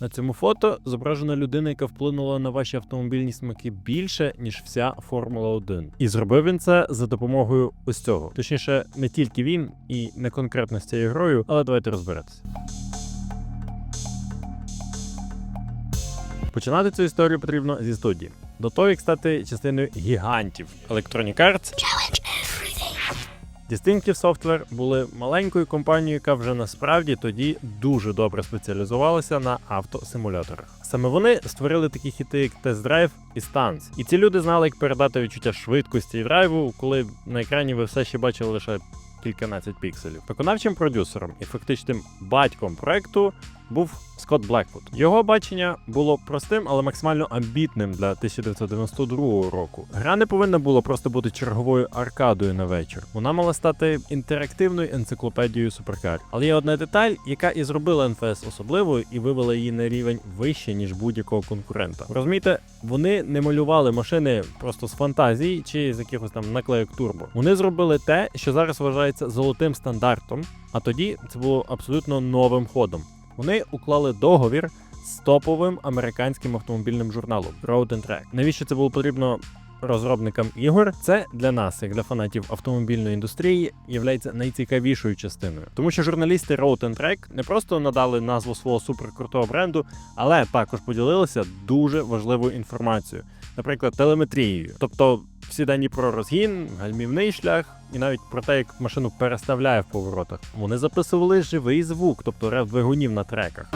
На цьому фото зображена людина, яка вплинула на ваші автомобільні смаки більше, ніж вся Формула 1. І зробив він це за допомогою ось цього. Точніше, не тільки він і не конкретно з цією грою, але давайте розбиратися. Починати цю історію потрібно зі студії. До того, як стати частиною гігантів Electronic Arts, Distinctive Software були маленькою компанією, яка вже насправді тоді дуже добре спеціалізувалася на автосимуляторах. Саме вони створили такі хіти, як Test Drive і Stance. І ці люди знали, як передати відчуття швидкості і драйву, коли на екрані ви все ще бачили лише кільканадцять пікселів. Виконавчим продюсером і фактичним батьком проекту був Скотт Блеквуд. Його бачення було простим, але максимально амбітним для 1992 року. Гра не повинна була просто бути черговою аркадою на вечір. Вона мала стати інтерактивною енциклопедією суперкар. Але є одна деталь, яка і зробила НФС особливою і вивела її на рівень вище ніж будь-якого конкурента. Розумієте, вони не малювали машини просто з фантазії чи з якихось там наклейок турбо. Вони зробили те, що зараз вважається золотим стандартом. А тоді це було абсолютно новим ходом. Вони уклали договір з топовим американським автомобільним журналом Road and Track. Навіщо це було потрібно розробникам ігор? Це для нас, як для фанатів автомобільної індустрії, є найцікавішою частиною, тому що журналісти Road and Track не просто надали назву свого суперкрутого бренду, але також поділилися дуже важливою інформацією, наприклад, телеметрією, тобто. Всі про розгін, гальмівний шлях і навіть про те, як машину переставляє в поворотах. Вони записували живий звук, тобто рев двигунів на треках.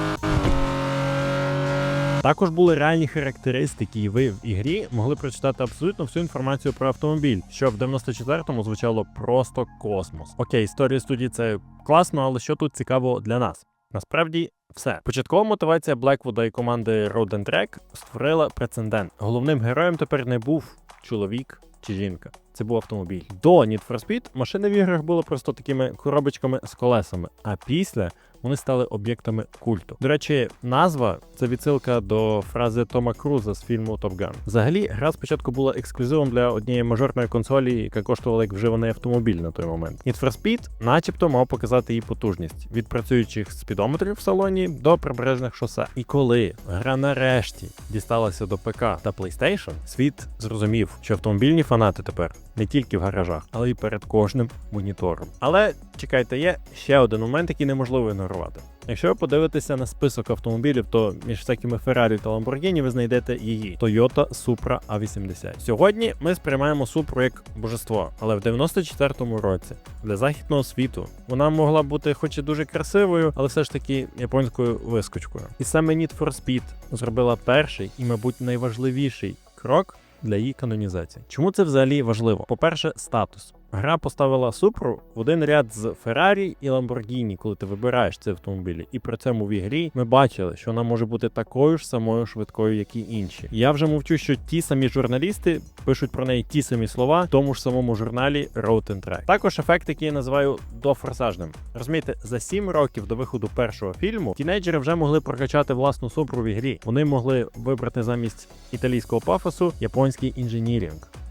Також були реальні характеристики, і ви в ігрі могли прочитати абсолютно всю інформацію про автомобіль, що в 94-му звучало просто космос. Окей, історія студії це класно, але що тут цікаво для нас? Насправді все. Початкова мотивація Блеквуда і команди Road and Track створила прецедент. Головним героєм тепер не був чоловік чи жінка. Це був автомобіль. До Need for Speed машини в іграх були просто такими коробочками з колесами, а після вони стали об'єктами культу. До речі, назва це відсилка до фрази Тома Круза з фільму Top Gun. Взагалі, гра спочатку була ексклюзивом для однієї мажорної консолі, яка коштувала як вживаний автомобіль на той момент. Need for Speed начебто мав показати її потужність від працюючих спідометрів в салоні до прибережних шосе. І коли гра нарешті дісталася до ПК та PlayStation, світ зрозумів, що автомобільні фанати тепер не тільки в гаражах, але й перед кожним монітором. Але чекайте, є ще один момент, який неможливо ігнорувати. Якщо ви подивитеся на список автомобілів, то між всякими Ferrari та Lamborghini ви знайдете її Toyota Supra A80. Сьогодні ми сприймаємо Supra як божество, але в 94-му році для західного світу вона могла бути, хоч і дуже красивою, але все ж таки японською вискочкою. І саме Need for Speed зробила перший і, мабуть, найважливіший крок для її канонізації. Чому це взагалі важливо? По-перше, статус. Гра поставила Супру в один ряд з Феррарі і Ламборгіні, коли ти вибираєш ці автомобілі. І при цьому в ігрі ми бачили, що вона може бути такою ж самою швидкою, як і інші. Я вже мовчу, що ті самі журналісти пишуть про неї ті самі слова в тому ж самому журналі Road and Track. Також ефект, який я називаю дофорсажним. Розумієте, за 7 років до виходу першого фільму тінейджери вже могли прокачати власну супру в ігрі. Вони могли вибрати замість італійського пафосу японський інженірінг.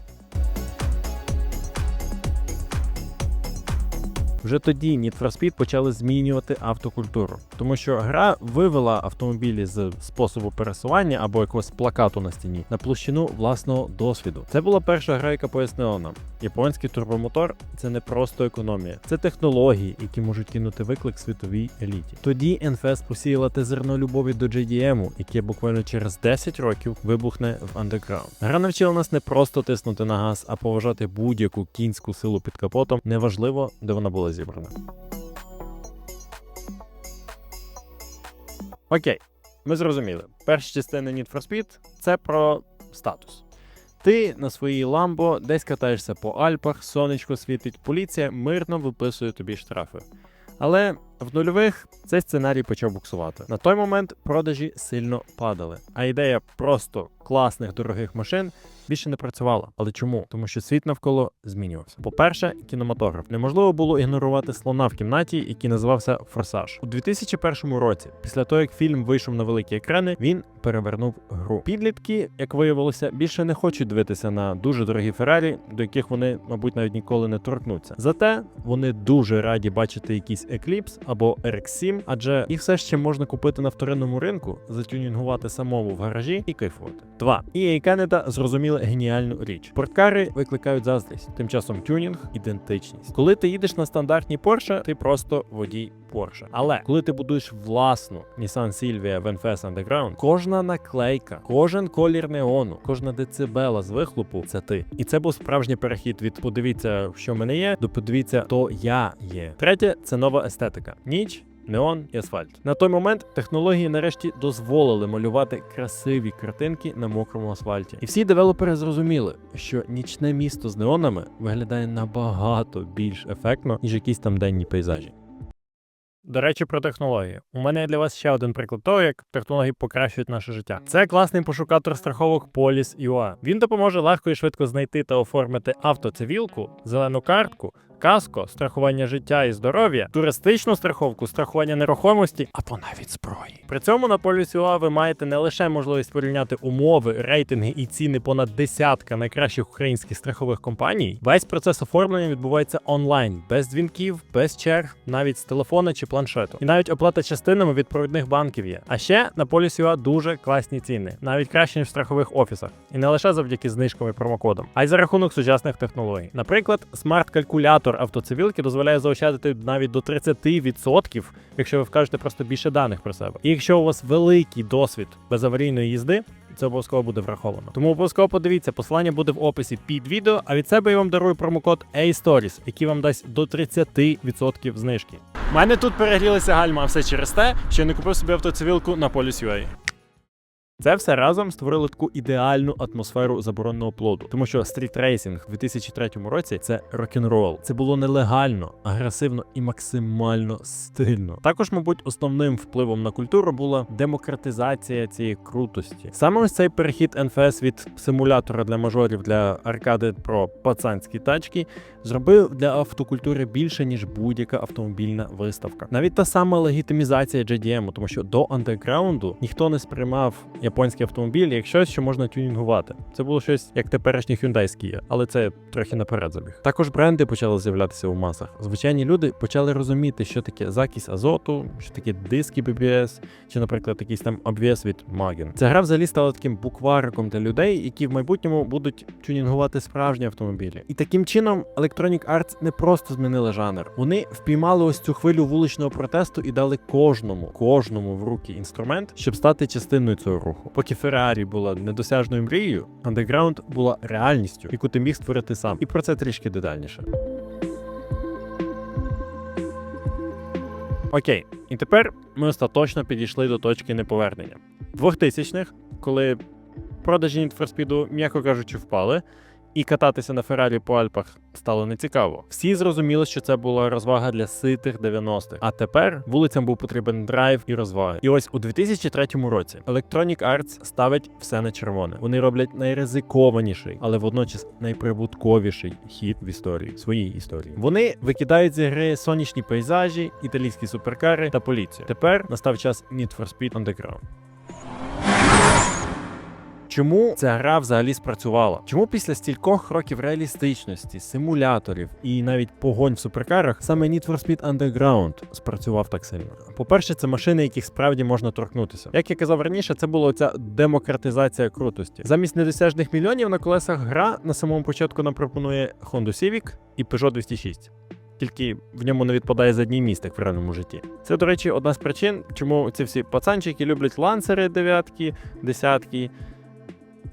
Вже тоді Need for Speed почали змінювати автокультуру, тому що гра вивела автомобілі з способу пересування або якогось плакату на стіні на площину власного досвіду. Це була перша гра, яка пояснила нам: японський турбомотор це не просто економія, це технології, які можуть кинути виклик світовій еліті. Тоді НФС посіяла те зерно любові до JDM, яке буквально через 10 років вибухне в андеграунд. Гра навчила нас не просто тиснути на газ, а поважати будь-яку кінську силу під капотом, неважливо, де вона була зібрана. Окей, ми зрозуміли. Перша частина Need for Speed це про статус. Ти на своїй ламбо десь катаєшся по Альпах, сонечко світить, поліція мирно виписує тобі штрафи. Але в нульових цей сценарій почав буксувати. На той момент продажі сильно падали, а ідея просто класних дорогих машин більше не працювала. Але чому? Тому що світ навколо змінювався. По-перше, кінематограф неможливо було ігнорувати слона в кімнаті, який називався Форсаж. У 2001 році, після того як фільм вийшов на великі екрани, він перевернув гру. Підлітки, як виявилося, більше не хочуть дивитися на дуже дорогі Феррарі, до яких вони, мабуть, навіть ніколи не торкнуться. Зате вони дуже раді бачити якийсь Eclipse або RX-7, адже їх все ще можна купити на вторинному ринку, затюнінгувати самому в гаражі і кайфувати. 2. EA Canada зрозуміли геніальну річ. Спорткари викликають заздрість. Тим часом тюнінг ідентичність. Коли ти їдеш на стандартній Porsche, ти просто водій Porsche. Але коли ти будуєш власну Nissan Silvia VNFS Underground, кожна наклейка, кожен колір неону, кожна децибела з вихлопу це ти. І це був справжній перехід від подивіться, що в мене є, до подивіться, то я є. Третє це нова естетика. Ніч. Неон і асфальт. На той момент технології нарешті дозволили малювати красиві картинки на мокрому асфальті. І всі девелопери зрозуміли, що нічне місто з неонами виглядає набагато більш ефектно, ніж якісь там денні пейзажі. До речі, про технології. У мене для вас ще один приклад того, як технології покращують наше життя. Це класний пошукатор страховок Polis UA. Він допоможе легко і швидко знайти та оформити автоцивілку, зелену картку, каско, страхування життя і здоров'я, туристичну страховку, страхування нерухомості або навіть зброї. При цьому на Polis UA ви маєте не лише можливість порівняти умови, рейтинги і ціни понад десятка найкращих українських страхових компаній. Весь процес оформлення відбувається онлайн, без дзвінків, без черг, навіть з телефона чи планшету. І навіть оплата частинами від провідних банків є. А ще на Polis UA дуже класні ціни, навіть краще ніж в страхових офісах. І не лише завдяки знижкам і промокодам, а й за рахунок сучасних технологій. Наприклад, смарт-калькулятор автоцивілки дозволяє заощадити навіть до 30%, якщо ви вкажете просто більше даних про себе. І якщо у вас великий досвід безаварійної їзди. Це обов'язково буде враховано. Тому обов'язково подивіться, посилання буде в описі під відео. А від себе я вам дарую промокод A-Stories, який вам дасть до 30% знижки. У мене тут перегрілися гальма, а все через те, що я не купив собі автоцивілку на Police UA. Це все разом створило таку ідеальну атмосферу забороненого плоду, тому що стрітрейсинг в 2003 році це рок-н-рол. Це було нелегально, агресивно і максимально стильно. Також, мабуть, основним впливом на культуру була демократизація цієї крутості. Саме ось цей перехід NFS від симулятора для мажорів для аркади про пацанські тачки зробив для автокультури більше ніж будь-яка автомобільна виставка. Навіть та сама легітимізація JDM, тому що до андерграунду ніхто не сприймав японський автомобіль як щось, що можна тюнінгувати. Це було щось як теперішній Hyundai Kia, але це трохи наперед забіг. Також бренди почали з'являтися у масах. Звичайні люди почали розуміти, що таке закись азоту, що таке диски BBS, чи, наприклад, якийсь там обвіс від Magen. Ця гра взагалі стала таким буквариком для людей, які в майбутньому будуть тюнінгувати справжні автомобілі. І таким чином Electronic Arts не просто змінили жанр. Вони впіймали ось цю хвилю вуличного протесту і дали кожному, кожному в руки інструмент, щоб стати частиною цього руху. Поки Феррарі була недосяжною мрією, андеграунд була реальністю, яку ти міг створити сам. І про це трішки детальніше. Окей, і тепер ми остаточно підійшли до точки неповернення. 2000-х, коли продажі Need for Speed, м'яко кажучи, впали, і кататися на Феррарі по Альпах стало нецікаво. Всі зрозуміли, що це була розвага для ситих 90-х. А тепер вулицям був потрібен драйв і розваги. І ось у 2003 році Electronic Arts ставить все на червоне. Вони роблять найризикованіший, але водночас найприбутковіший хід в історії своїй історії. Вони викидають з гри сонячні пейзажі, італійські суперкари та поліцію. Тепер настав час Need for Speed Underground. Чому ця гра взагалі спрацювала? Чому після стількох років реалістичності, симуляторів і навіть погонь в суперкарах саме Need for Speed Underground спрацював так сильно? По-перше, це машини, яких справді можна торкнутися. Як я казав раніше, це була ця демократизація крутості. Замість недосяжних мільйонів на колесах гра на самому початку нам пропонує Honda Civic і Peugeot 206. Тільки в ньому не відпадає задній міст, як в реальному житті. Це, до речі, одна з причин, чому ці всі пацанчики люблять лансери дев'ятки, десятки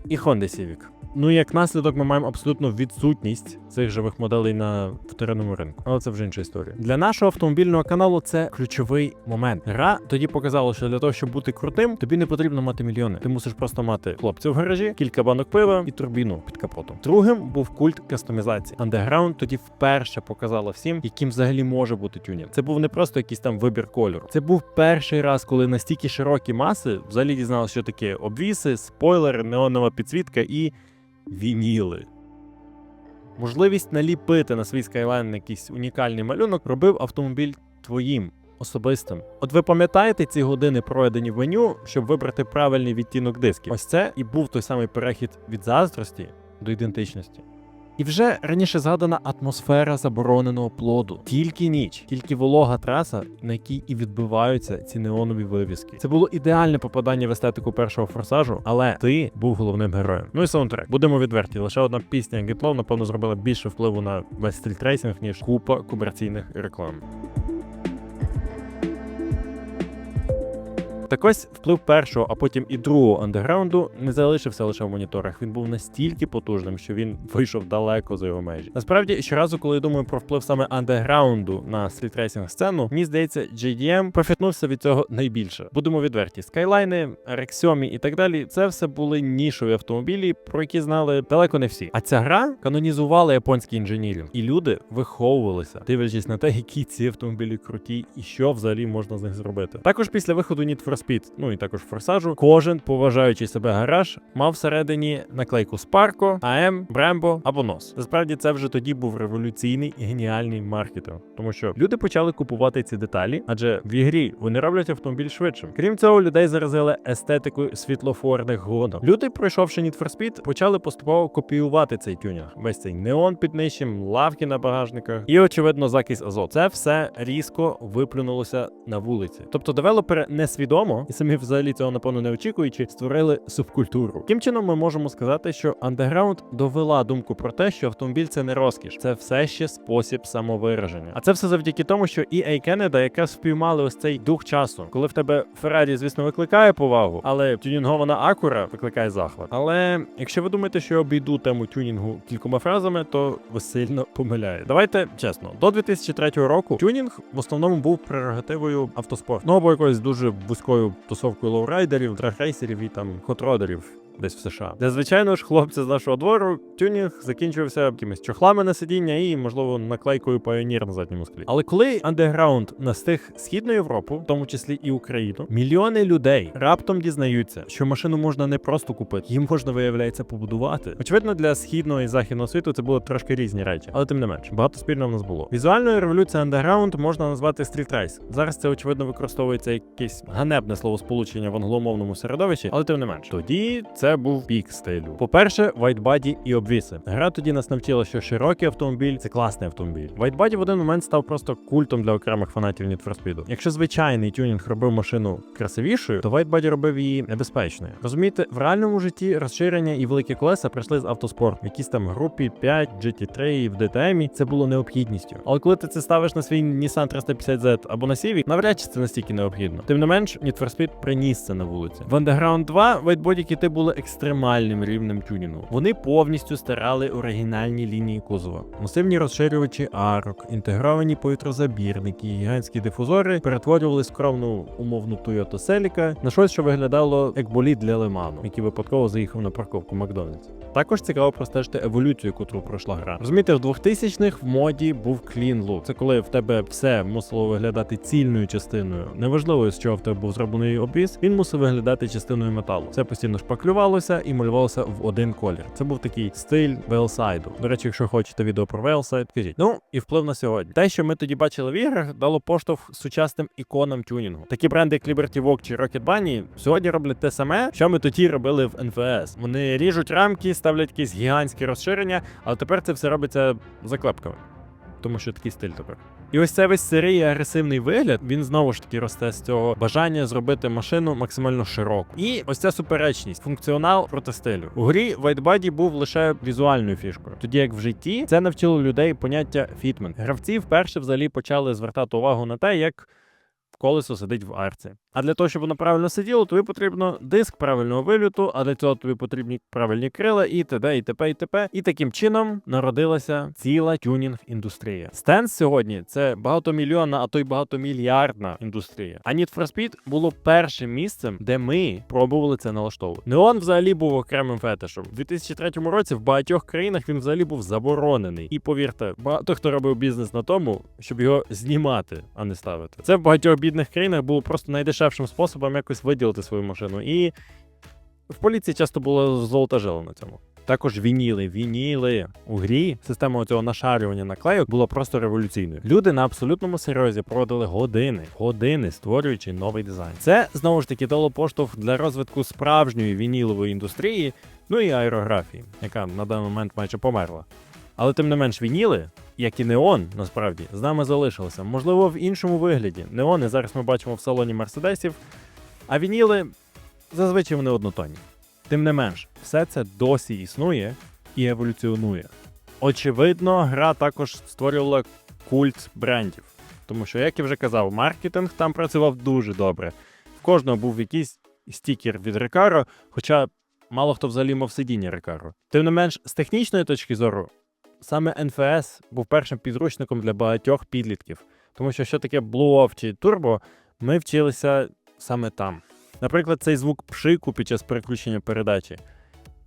і Honda Civic. Ну як наслідок, ми маємо абсолютно відсутність цих живих моделей на вторинному ринку. Але це вже інша історія. Для нашого автомобільного каналу це ключовий момент. Гра тоді показала, що для того, щоб бути крутим, тобі не потрібно мати мільйони. Ти мусиш просто мати хлопців в гаражі, кілька банок пива і турбіну під капотом. Другим був культ кастомізації. Underground тоді вперше показала всім, яким взагалі може бути тюнінг. Це був не просто якийсь там вибір кольору. Це був перший раз, коли настільки широкі маси взагалі дізналися, що таке обвіси, спойлери, неонова підсвітка і вініли. Можливість наліпити на свій скайлайн якийсь унікальний малюнок робив автомобіль твоїм. Особистим. От ви пам'ятаєте ці години, проведені в меню, щоб вибрати правильний відтінок дисків? Ось це і був той самий перехід від заздрості до ідентичності. І вже раніше згадана атмосфера забороненого плоду. Тільки ніч, тільки волога траса, на якій і відбиваються ці неонові вивіски. Це було ідеальне попадання в естетику першого форсажу, але ти був головним героєм. Ну і саундтрек. Будемо відверті. Лише одна пісня Гітлов, напевно, зробила більше впливу на весь стрітрейсинг, ніж купа комерційних реклам. Так ось вплив першого, а потім і другого андеграунду не залишився лише в моніторах. Він був настільки потужним, що він вийшов далеко за його межі. Насправді, щоразу, коли я думаю про вплив саме андеграунду на стрітрейсинг сцену, мені здається, JDM профітнувся від цього найбільше. Будемо відверті. Скайлайни, RX-7 і так далі. Це все були нішові автомобілі, про які знали далеко не всі. А ця гра канонізувала японський інженірінг, і люди виховувалися, дивлячись на те, які ці автомобілі круті і що взагалі можна з них зробити. Також після виходу Need for Speed, ну і також форсажу, кожен, поважаючи себе гараж, мав всередині наклейку Sparko, AM, Brembo або NOS. Насправді це вже тоді був революційний і геніальний маркетинг, тому що люди почали купувати ці деталі, адже в ігрі вони роблять автомобіль швидшим. Крім цього, людей заразили естетикою світлофорних гонок. Люди, пройшовши Need for Speed, почали поступово копіювати цей тюнінг. Весь цей неон під нижчим, лавки на багажниках і, очевидно, закись азот. Це все різко виплюнулося на вулиці. Тобто девелопери несвідомо і самі взагалі цього напевно не очікуючи, створили субкультуру. Таким чином, ми можемо сказати, що Underground довела думку про те, що автомобіль це не розкіш, це все ще спосіб самовираження. А це все завдяки тому, що EA Canada якраз впіймали ось цей дух часу, коли в тебе Феррарі, звісно, викликає повагу, але тюнінгована Акура викликає захват. Але якщо ви думаєте, що я обійду тему тюнінгу кількома фразами, то ви сильно помиляєте. Давайте чесно, до 2003 року тюнінг в основному був прерогативою автоспорту. Ну або якоюсь дуже вузькою тусовкою лоурайдерів, драгрейсерів і там хотродерів. Десь в США, де звичайно ж хлопці з нашого двору тюнінг закінчився якимись чохлами на сидіння і, можливо, наклейкою Pioneer на задньому склі. Але коли андеграунд настиг східну Європу, в тому числі і Україну, мільйони людей раптом дізнаються, що машину можна не просто купити, їм можна виявляється побудувати. Очевидно, для східного і західного світу це були трошки різні речі, але тим не менш, багато спільного в нас було. Візуальною революцією андеграунд можна назвати стрітрейс. Зараз це очевидно використовується якесь ганебне словосполучення в англомовному середовищі, але тим не менш. Тоді це був пік стилю. По-перше, вайтбаді і обвіси. Гра тоді нас навчила, що широкий автомобіль це класний автомобіль. Вайтбаді в один момент став просто культом для окремих фанатів Need for Speed. Якщо звичайний тюнінг робив машину красивішою, то вайтбаді робив її небезпечною. Розумієте, в реальному житті розширення і великі колеса прийшли з автоспорту. В якісь там групі 5, GT3 і в DTM це було необхідністю. Але коли ти це ставиш на свій Nissan 350Z або на Civic, навряд чи це настільки необхідно. Тим не менш, Need for Speed приніс це на вулиці. В Underground 2 вайтбоді кити були екстремальним рівнем тюнінгу. Вони повністю стирали оригінальні лінії кузова. Масивні розширювачі арок, інтегровані повітрозабірники, гігантські дифузори перетворювали скромну умовну Toyota Celica на щось, що виглядало як болід для лиману, який випадково заїхав на парковку Макдональдс. Також цікаво простежити еволюцію, яку пройшла гра. Розумієте, в 2000-х в моді був clean look. Це коли в тебе все мусило виглядати цільною частиною. Неважливо, з чого в тебе був зроблений обвіз, він мусив виглядати частиною металу. Це постійно шпаклювалося і малювалося в один колір. Це був такий стиль велсайду. До речі, якщо хочете відео про велсайд, кажіть. Ну і вплив на сьогодні. Те, що ми тоді бачили в іграх, дало поштовх сучасним іконам тюнінгу. Такі бренди, як Liberty Walk чи Rocket Bunny сьогодні роблять те саме, що ми тоді робили в НФС. Вони ріжуть рамки, ставлять якісь гігантські розширення, але тепер це все робиться заклепками. Тому що такий стиль тепер. І ось цей весь сирий агресивний вигляд, він знову ж таки росте з цього бажання зробити машину максимально широку. І ось ця суперечність, функціонал проти стилю. У грі Whitebody був лише візуальною фішкою. Тоді як в житті це навчило людей поняття фітмен. Гравці вперше взагалі почали звертати увагу на те, як колесо сидить в арці. А для того, щоб воно правильно сиділо, тобі потрібно диск правильного виліту, а для цього тобі потрібні правильні крила, і т.д. і т.п. і т.п. І таким чином народилася ціла тюнінг-індустрія. Стенс сьогодні це багатомільйонна, а то й багатомільярдна індустрія. А Need for Speed було першим місцем, де ми пробували це налаштовувати. Неон взагалі був окремим фетишем. У 2003 році в багатьох країнах він взагалі був заборонений. І повірте, багато хто робив бізнес на тому, щоб його знімати, а не ставити. Це в багатьох бідних країнах було просто найдешевшим способом якось виділити свою машину. І в поліції часто було золота жила на цьому. Також вініли, вініли у грі. Система цього нашарювання наклейок була просто революційною. Люди на абсолютному серйозі проводили години, години, створюючи новий дизайн. Це знову ж таки дало поштовх для розвитку справжньої вінілової індустрії, ну і аерографії, яка на даний момент майже померла. Але тим не менш, вініли, як і неон, насправді, з нами залишилися. Можливо, в іншому вигляді. Неони зараз ми бачимо в салоні мерседесів, а вініли зазвичай вони однотонні. Тим не менш, все це досі існує і еволюціонує. Очевидно, гра також створювала культ брендів. Тому що, як я вже казав, маркетинг там працював дуже добре. В кожного був якийсь стікер від Recaro, хоча мало хто взагалі мав сидіння Recaro. Тим не менш, з технічної точки зору, саме НФС був першим підручником для багатьох підлітків. Тому що що таке Off чи турбо, ми вчилися саме там. Наприклад, цей звук пшику під час переключення передачі.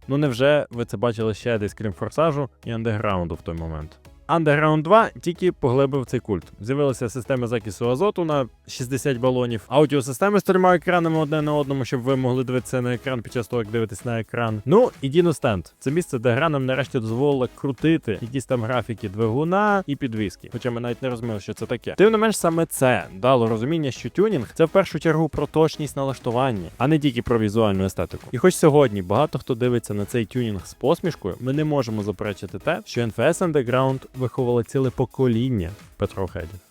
Ну невже ви це бачили ще десь крім форсажу і андеграунду в той момент? Underground 2 тільки поглибив цей культ. З'явилися системи закису азоту на 60 балонів, аудіосистеми з трьома екранами одне на одному, щоб ви могли дивитися на екран під час того, як дивитесь на екран. Ну і Dino Stand. Це місце, де гра нам нарешті дозволила крутити якісь там графіки двигуна і підвіски. Хоча ми навіть не розуміли, що це таке. Тим не менш, саме це дало розуміння, що тюнінг це в першу чергу про точність налаштування, а не тільки про візуальну естетику. І хоч сьогодні багато хто дивиться на цей тюнінг з посмішкою, ми не можемо заперечити те, що NFS Underground виховувало ціле покоління Петро петрохедів.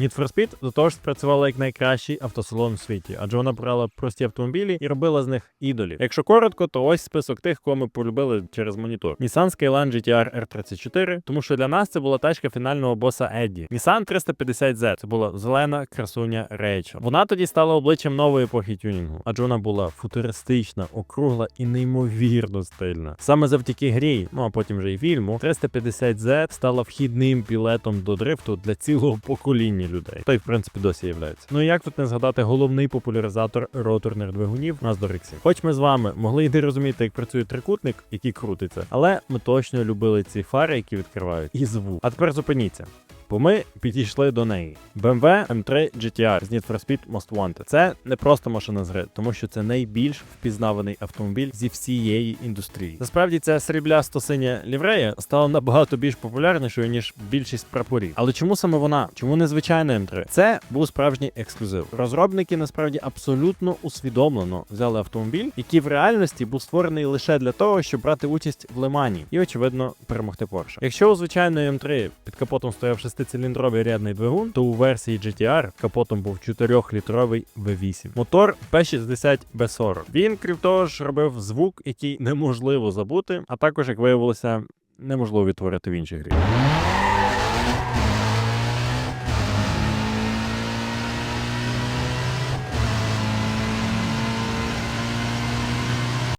Need for Speed до того ж спрацювала як найкращий автосалон у світі, адже вона брала прості автомобілі і робила з них ідолів. Якщо коротко, то ось список тих, кого ми полюбили через монітор. Nissan Skyline GTR R34, тому що для нас це була тачка фінального боса Едді. Nissan 350Z це була зелена красуня Рейчел. Вона тоді стала обличчям нової епохи тюнінгу, адже вона була футуристична, округла і неймовірно стильна. Саме завдяки грі, ну а потім вже і фільму, 350Z стала вхідним білетом до дрифту для цілого покоління людей. Та й в принципі досі являються. Ну і як тут не згадати головний популяризатор роторних двигунів RX. Хоч ми з вами могли й не розуміти, як працює трикутник, який крутиться, але ми точно любили ці фари, які відкривають, і звук. А тепер зупиніться. Бо ми підійшли до неї. BMW M3 GTR з Need for Speed Most Wanted. Це не просто машина з гри, тому що це найбільш впізнаваний автомобіль зі всієї індустрії. Насправді ця сріблясто синя ліврея стала набагато більш популярнішою ніж більшість прапорів. Але чому саме вона? Чому не звичайна М3? Це був справжній ексклюзив. Розробники насправді абсолютно усвідомлено взяли автомобіль, який в реальності був створений лише для того, щоб брати участь в Лемані і, очевидно, перемогти Porsche. Якщо у звичайної М3 під капотом стояв шестициліндровий рядний двигун, то у версії GTR капотом був 4-літровий V8. Мотор P60 B40. Він, крім того ж, робив звук, який неможливо забути, а також, як виявилося, неможливо відтворити в іншій грі.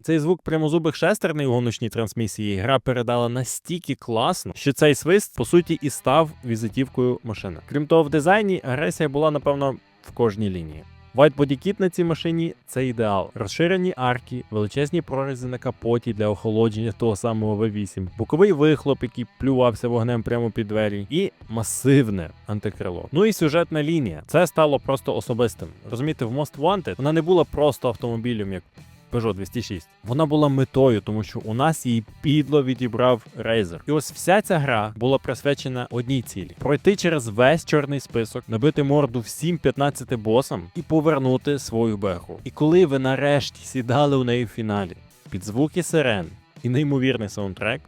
Цей звук прямозубих шестерний у гоночній трансмісії гра передала настільки класно, що цей свист по суті і став візитівкою машини. Крім того, в дизайні агресія була напевно в кожній лінії. Body на цій машині це ідеал. Розширені арки, величезні прорізи на капоті для охолодження того самого V8, боковий вихлоп, який плювався вогнем прямо під двері, і масивне антикрило. Ну і сюжетна лінія. Це стало просто особистим. Розумієте, в Most Wanted вона не була просто автомобілем, як Peugeot 206. Вона була метою, тому що у нас її підло відібрав Razer. І ось вся ця гра була присвячена одній цілі: пройти через весь чорний список, набити морду всім 15 босам і повернути свою беху. І коли ви нарешті сідали у неї в фіналі під звуки сирен і неймовірний саундтрек,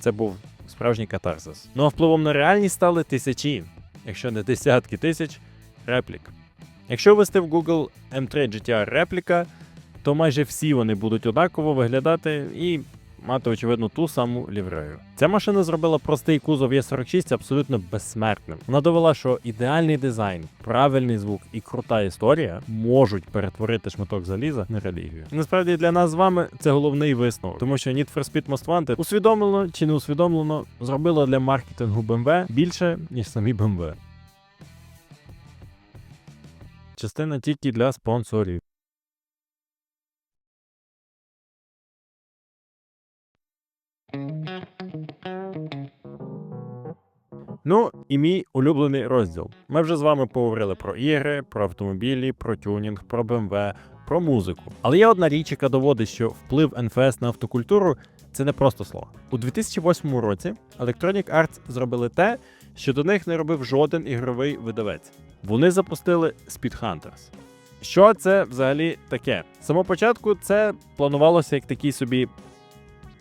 це був справжній катарсис. Ну а впливом на реальність стали тисячі, якщо не десятки тисяч реплік. Якщо ввести в Google M3 GTR репліка, то майже всі вони будуть однаково виглядати і мати, очевидно, ту саму ліврею. Ця машина зробила простий кузов Е46 абсолютно безсмертним. Вона довела, що ідеальний дизайн, правильний звук і крута історія можуть перетворити шматок заліза на релігію. Насправді для нас з вами це головний висновок, тому що Need for Speed Most Wanted усвідомлено чи не усвідомлено зробила для маркетингу BMW більше, ніж самі BMW. Частина тільки для спонсорів. Ну і мій улюблений розділ. Ми вже з вами поговорили про ігри, про автомобілі, про тюнінг, про BMW, про музику. Але є одна річ, яка доводить, що вплив НФС на автокультуру це не просто слово. У 2008 році Electronic Arts зробили те, що до них не робив жоден ігровий видавець. Вони запустили Speed Hunters. Що це взагалі таке? З самого початку це планувалося як такий собі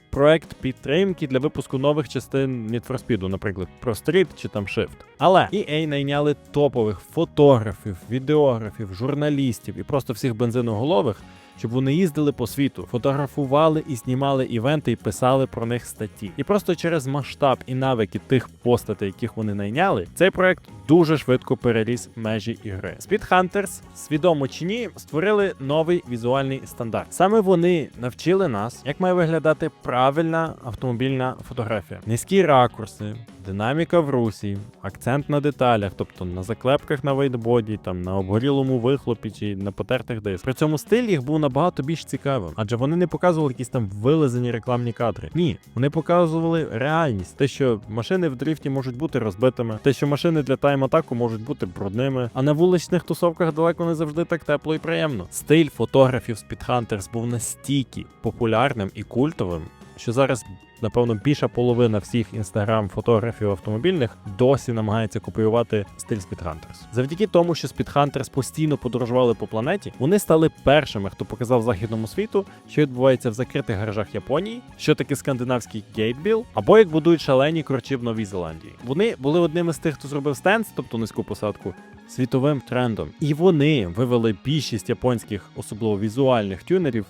проект підтримки для випуску нових частин Need for Speed, наприклад, про Street чи там Shift. Але EA найняли топових фотографів, відеографів, журналістів і просто всіх бензиноголових, щоб вони їздили по світу, фотографували і знімали івенти і писали про них статті. І просто через масштаб і навики тих постатей, яких вони найняли, цей проект дуже швидко переріс межі ігри. Speed Hunters, свідомо чи ні, створили новий візуальний стандарт. Саме вони навчили нас, як має виглядати правильна автомобільна фотографія. Низькі ракурси, динаміка в русі, акцент на деталях, тобто на заклепках на вейтбоді, там на обгорілому вихлопі чи на потертих дисках. При цьому стиль їх був набагато більш цікавим, адже вони не показували якісь там вилизані рекламні кадри. Ні, вони показували реальність, те, що машини в дрифті можуть бути розбитими, те, що машини для тайм-атаку можуть бути брудними, а на вуличних тусовках далеко не завжди так тепло і приємно. Стиль фотографів Speed Hunters був настільки популярним і культовим, що зараз. Напевно, більша половина всіх інстаграм-фотографів автомобільних досі намагається копіювати стиль Hunters. Завдяки тому, що Speed постійно подорожували по планеті, вони стали першими, хто показав західному світу, що відбувається в закритих гаражах Японії, що таке скандинавський гейтбіл, або як будують шалені корчі в Новій Зеландії. Вони були одними з тих, хто зробив стенс, тобто низьку посадку, світовим трендом. І вони вивели більшість японських, особливо візуальних тюнерів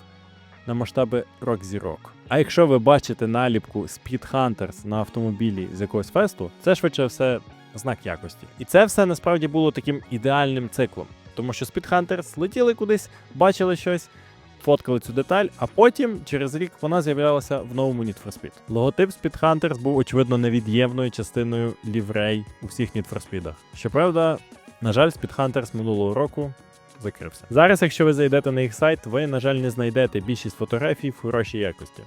на масштаби рок-зірок. А якщо ви бачите наліпку Speed Hunters на автомобілі з якогось фесту, це швидше все знак якості. І це все насправді було таким ідеальним циклом, тому що Speed Hunters летіли кудись, бачили щось. Фоткали цю деталь, а потім через рік вона з'являлася в новому Need for Speed. Логотип Speed Hunters був очевидно невід'ємною частиною ліврей у всіх Need for Speed. Щоправда, на жаль, Speed Hunters минулого року закрився. Зараз, якщо ви зайдете на їх сайт, ви, на жаль, не знайдете більшість фотографій в хорошій якості.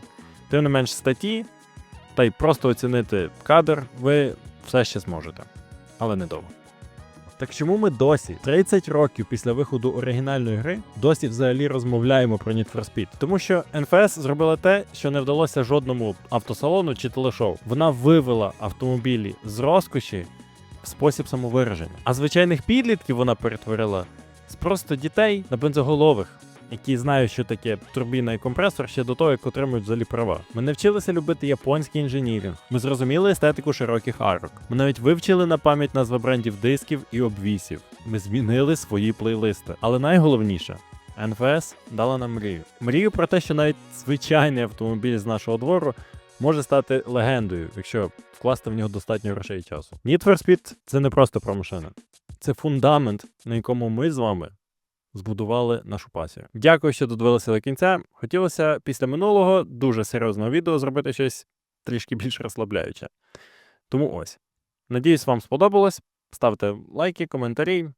Тим не менш, статті, та й просто оцінити кадр ви все ще зможете, але недовго. Так чому ми досі, 30 років після виходу оригінальної гри, досі взагалі розмовляємо про Need for Speed? Тому що NFS зробила те, що не вдалося жодному автосалону чи телешоу. Вона вивела автомобілі з розкоші в спосіб самовираження. А звичайних підлітків вона перетворила просто дітей на бензоголових, які знають, що таке турбіна і компресор ще до того, як отримують взагалі права. Ми навчилися любити японський інженірінг. Ми зрозуміли естетику широких арок. Ми навіть вивчили на пам'ять назви брендів дисків і обвісів. Ми змінили свої плейлисти. Але найголовніше. НФС дала нам мрію. Мрію про те, що навіть звичайний автомобіль з нашого двору може стати легендою, якщо вкласти в нього достатньо грошей і часу. Need for Speed – це не просто про машини. Це фундамент, на якому ми з вами збудували нашу пасію. Дякую, що додивилися до кінця. Хотілося після минулого дуже серйозного відео зробити щось трішки більш розслабляюче. Тому ось. Надіюсь, вам сподобалось. Ставте лайки, коментарі.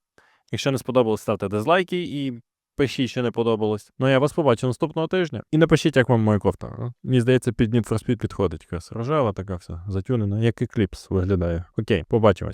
Якщо не сподобалось, ставте дизлайки і пишіть, що не подобалось. Ну я вас побачу наступного тижня. І напишіть, як вам моя кофта. Мені здається, під Need for Speed підходить. Якась рожева така вся затюнена, як екліпс виглядає. Окей, побачимось.